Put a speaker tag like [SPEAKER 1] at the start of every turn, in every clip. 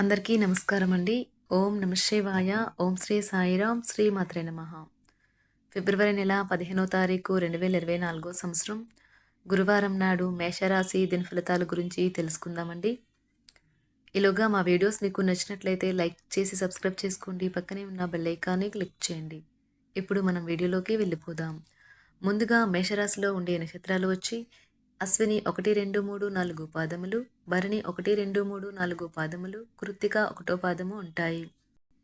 [SPEAKER 1] అందరికీ నమస్కారం అండి ఓం నమ శివాయ. ఓం శ్రీ సాయిరామ్ శ్రీ మాత్రే నమ. ఫిబ్రవరి నెల పదిహేనో తారీఖు రెండు వేల ఇరవై నాలుగో సంవత్సరం. గురువారం నాడు మేషరాశి దిన ఫలితాల గురించి తెలుసుకుందామండి. ఈలోగా మా వీడియోస్ మీకు నచ్చినట్లయితే లైక్ చేసి సబ్స్క్రైబ్ చేసుకోండి. పక్కనే ఉన్న బెల్ ఐకాన్ని క్లిక్ చేయండి. ఇప్పుడు మనం వీడియోలోకి వెళ్ళిపోదాం. ముందుగా మేషరాశిలో ఉండే నక్షత్రాలు వచ్చి అశ్విని ఒకటి రెండు మూడు నాలుగు పాదములు భరణి ఒకటి రెండు మూడు నాలుగు పాదములు కృత్తిక ఒకటో పాదము ఉంటాయి.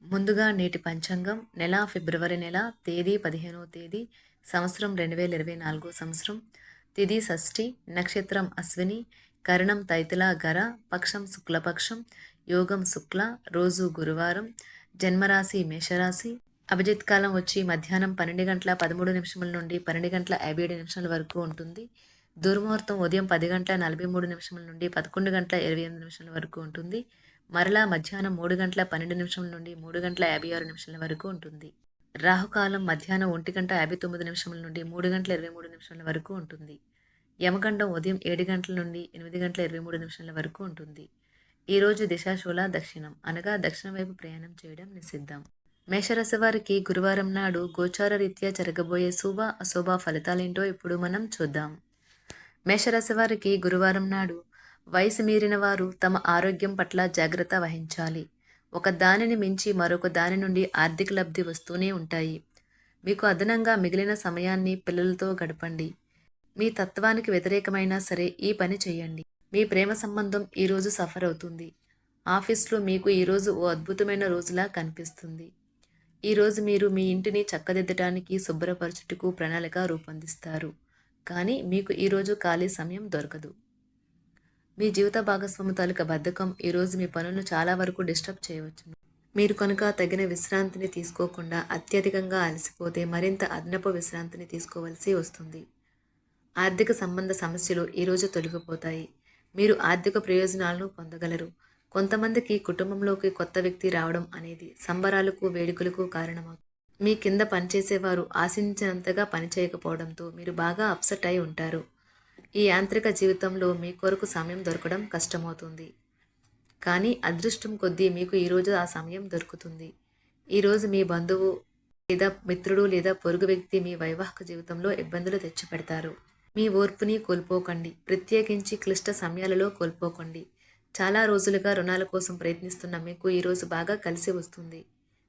[SPEAKER 1] ముందుగా నేటి పంచాంగం నెల ఫిబ్రవరి నెల తేదీ పదిహేనవ తేదీ సంవత్సరం రెండు వేల ఇరవై నాలుగో సంవత్సరం తిది షష్ఠి నక్షత్రం అశ్విని కరణం తైతుల గర పక్షం శుక్లపక్షం యోగం శుక్ల రోజు గురువారం జన్మరాశి మేషరాశి అభిజిత్ కాలం వచ్చి మధ్యాహ్నం పన్నెండు గంటల పదమూడు నిమిషముల నుండి పన్నెండు గంటల యాభై ఏడు నిమిషాల వరకు ఉంటుంది. దుర్ముహూర్తం ఉదయం పది గంటల నలభై మూడు నిమిషముల నుండి పదకొండు గంటల ఇరవై ఎనిమిది నిమిషాల వరకు ఉంటుంది. మరలా మధ్యాహ్నం మూడు గంటల పన్నెండు నిమిషముల నుండి మూడు గంటల యాభై ఆరు నిమిషాల వరకు ఉంటుంది. రాహుకాలం మధ్యాహ్నం ఒంటి గంట యాభై తొమ్మిది నిమిషముల నుండి మూడు గంటల ఇరవై మూడు నిమిషాల వరకు ఉంటుంది. యమగండం ఉదయం ఏడు గంటల నుండి ఎనిమిది గంటల ఇరవై మూడు నిమిషాల వరకు ఉంటుంది. ఈరోజు దిశాశూల దక్షిణం అనగా దక్షిణ వైపు ప్రయాణం చేయడం నిషిద్ధం. మేషరాశి వారికి గురువారం నాడు గోచార రీత్యా జరగబోయే శుభ అశుభ ఫలితాలేంటో ఇప్పుడు మనం చూద్దాం. మేషరాశి వారికి గురువారం నాడు వయసు మీరిన వారు తమ ఆరోగ్యం పట్ల జాగ్రత్త వహించాలి. ఒక దానిని మించి మరొక దాని నుండి ఆర్థిక లబ్ధి వస్తూనే ఉంటాయి. మీకు అదనంగా మిగిలిన సమయాన్ని పిల్లలతో గడపండి. మీ తత్వానికి వ్యతిరేకమైనా సరే ఈ పని చేయండి. మీ ప్రేమ సంబంధం ఈరోజు సఫర్ అవుతుంది. ఆఫీస్లో మీకు ఈరోజు ఓ అద్భుతమైన రోజులా కనిపిస్తుంది. ఈరోజు మీరు మీ ఇంటిని చక్కదిద్దటానికి శుభ్రపరచుటకు ప్రణాళిక రూపొందిస్తారు. కానీ మీకు ఈరోజు ఖాళీ సమయం దొరకదు. మీ జీవిత భాగస్వామి తాలూకా బద్ధకం ఈరోజు మీ పనులను చాలా వరకు డిస్టర్బ్ చేయవచ్చు. మీరు కనుక తగిన విశ్రాంతిని తీసుకోకుండా అత్యధికంగా అలసిపోతే మరింత అదనపు విశ్రాంతిని తీసుకోవలసి వస్తుంది. ఆర్థిక సంబంధ సమస్యలు ఈరోజు తొలగిపోతాయి. మీరు ఆర్థిక ప్రయోజనాలను పొందగలరు. కొంతమందికి కుటుంబంలోకి కొత్త వ్యక్తి రావడం అనేది సంబరాలకు వేడుకలకు కారణమవుతుంది. మీ కింద పనిచేసేవారు ఆశించినంతగా పనిచేయకపోవడంతో మీరు బాగా అప్సెట్ అయి ఉంటారు. ఈ యాంత్రిక జీవితంలో మీ కొరకు సమయం దొరకడం కష్టమవుతుంది. కానీ అదృష్టం కొద్దీ మీకు ఈరోజు ఆ సమయం దొరుకుతుంది. ఈరోజు మీ బంధువు లేదా మిత్రుడు లేదా పొరుగు వ్యక్తి మీ వైవాహిక జీవితంలో ఇబ్బందులు తెచ్చిపెడతారు. మీ ఓర్పుని కోల్పోకండి. ప్రత్యేకించి క్లిష్ట సమయాలలో కోల్పోకండి. చాలా రోజులుగా రుణాల కోసం ప్రయత్నిస్తున్న మీకు ఈరోజు బాగా కలిసి వస్తుంది.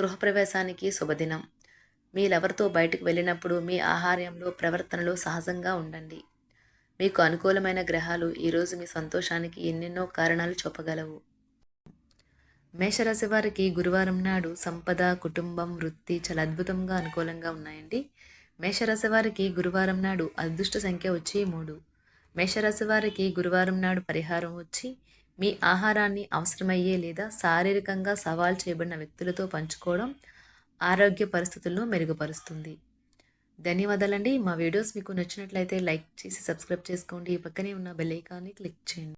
[SPEAKER 1] గృహప్రవేశానికి శుభదినం. మీ లవర్తో బయటకు వెళ్ళినప్పుడు మీ ఆహార్యంలో ప్రవర్తనలో సహజంగా ఉండండి. మీకు అనుకూలమైన గ్రహాలు ఈరోజు మీ సంతోషానికి ఎన్నెన్నో కారణాలు చూపగలవు. మేషరాశి వారికి గురువారం నాడు సంపద కుటుంబం వృత్తి చాలా అద్భుతంగా అనుకూలంగా ఉన్నాయండి. మేషరాశి వారికి గురువారం నాడు అదృష్ట సంఖ్య వచ్చి మూడు. మేషరాశి వారికి గురువారం నాడు పరిహారం వచ్చి మీ ఆహారాన్ని అవసరమయ్యే లేదా శారీరకంగా సవాల్ చేయబడిన వ్యక్తులతో పంచుకోవడం ఆరోగ్య పరిస్థితులను మెరుగుపరుస్తుంది. ధన్యవాదాలండి. మా వీడియోస్ మీకు నచ్చినట్లయితే లైక్ చేసి సబ్స్క్రైబ్ చేసుకోండి. పక్కనే ఉన్న బెల్ ఐకాన్ని క్లిక్ చేయండి.